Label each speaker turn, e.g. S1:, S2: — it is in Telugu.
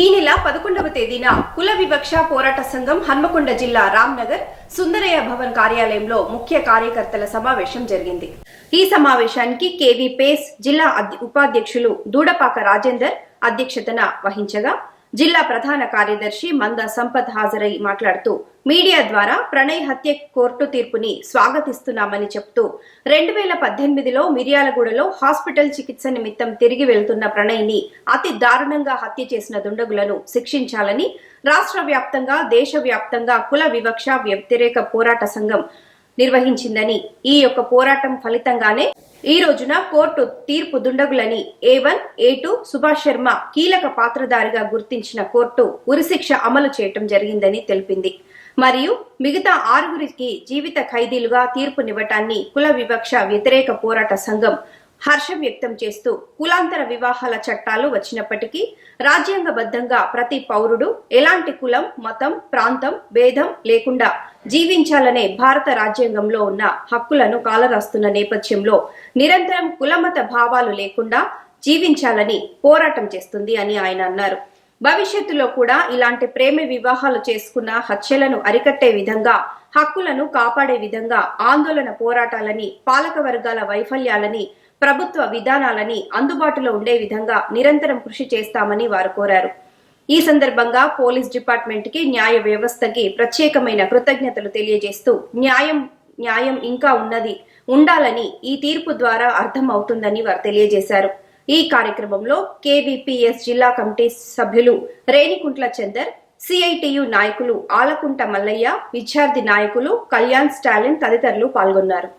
S1: ఈ నెల పదకొండవ తేదీన కుల వివక్ష పోరాట సంఘం హన్మకొండ జిల్లా రామ్నగర్ సుందరయ్య భవన్ కార్యాలయంలో ముఖ్య కార్యకర్తల సమావేశం జరిగింది. ఈ సమావేశానికి కేవీ పేస్ జిల్లా అధ్య- ఉపాధ్యక్షులు దూడపాక రాజేందర్ అధ్యక్షతన వహించగా జిల్లా ప్రధాన కార్యదర్శి మంద సంపత్ హాజరై మాట్లాడుతూ మీడియా ద్వారా ప్రణయ్ హత్య కోర్టు తీర్పుని స్వాగతిస్తున్నామని చెప్తూ రెండు వేల పద్దెనిమిదిలో మిర్యాలగూడలో హాస్పిటల్ చికిత్స నిమిత్తం తిరిగి వెళ్తున్న ప్రణయ్ని అతి దారుణంగా హత్య చేసిన దుండగులను శిక్షించాలని రాష్ట్ర వ్యాప్తంగా దేశవ్యాప్తంగా కుల వివక్ష వ్యతిరేక పోరాట సంఘం నిర్వహించిందని ఈ యొక్క పోరాటం ఫలితంగానే ఈ రోజున కోర్టు తీర్పు దుండగులని A one A two Subhash Sharma కీలక పాత్రధారిగా గుర్తించిన కోర్టు ఉరిశిక్ష అమలు చేయటం జరిగిందని తెలిపింది. మరియు మిగతా ఆరుగురికి జీవిత ఖైదీలుగా తీర్పునివ్వటాన్ని కుల వివక్ష వ్యతిరేక పోరాట సంఘం హర్షం వ్యక్తం చేస్తూ కులాంతర వివాహాల చట్టాలు వచ్చినప్పటికీ రాజ్యాంగబద్ధంగా ప్రతి పౌరుడు ఎలాంటి కులం మతం ప్రాంతం భేదం లేకుండా జీవించాలనే భారత రాజ్యాంగంలో ఉన్న హక్కులను కాలరాస్తున్న నేపథ్యంలో నిరంతరం కులమత భావాలు లేకుండా జీవించాలని పోరాటం చేస్తుంది అని ఆయన అన్నారు. భవిష్యత్తులో కూడా ఇలాంటి ప్రేమ వివాహాలు చేసుకున్న హత్యలను అరికట్టే విధంగా హక్కులను కాపాడే విధంగా ఆందోళన పోరాటాలని పాలక వర్గాల వైఫల్యాలని ప్రభుత్వ విధానాలని అందుబాటులో ఉండే విధంగా నిరంతరం కృషి చేస్తామని వారు కోరారు. ఈ సందర్భంగా పోలీస్ డిపార్ట్మెంట్కి న్యాయ వ్యవస్థకి ప్రత్యేకమైన కృతజ్ఞతలు తెలియజేస్తూ న్యాయం న్యాయం ఇంకా ఉన్నది ఉండాలని ఈ తీర్పు ద్వారా అర్థం అవుతుందని వారు తెలియజేశారు. ఈ కార్యక్రమంలో కేవీపీఎస్ జిల్లా కమిటీ సభ్యులు రేణికుంట్ల చందర్ సిఐటియు నాయకులు ఆలకుంట మల్లయ్య విద్యార్థి నాయకులు కళ్యాణ్ స్టాలిన్ తదితరులు పాల్గొన్నారు.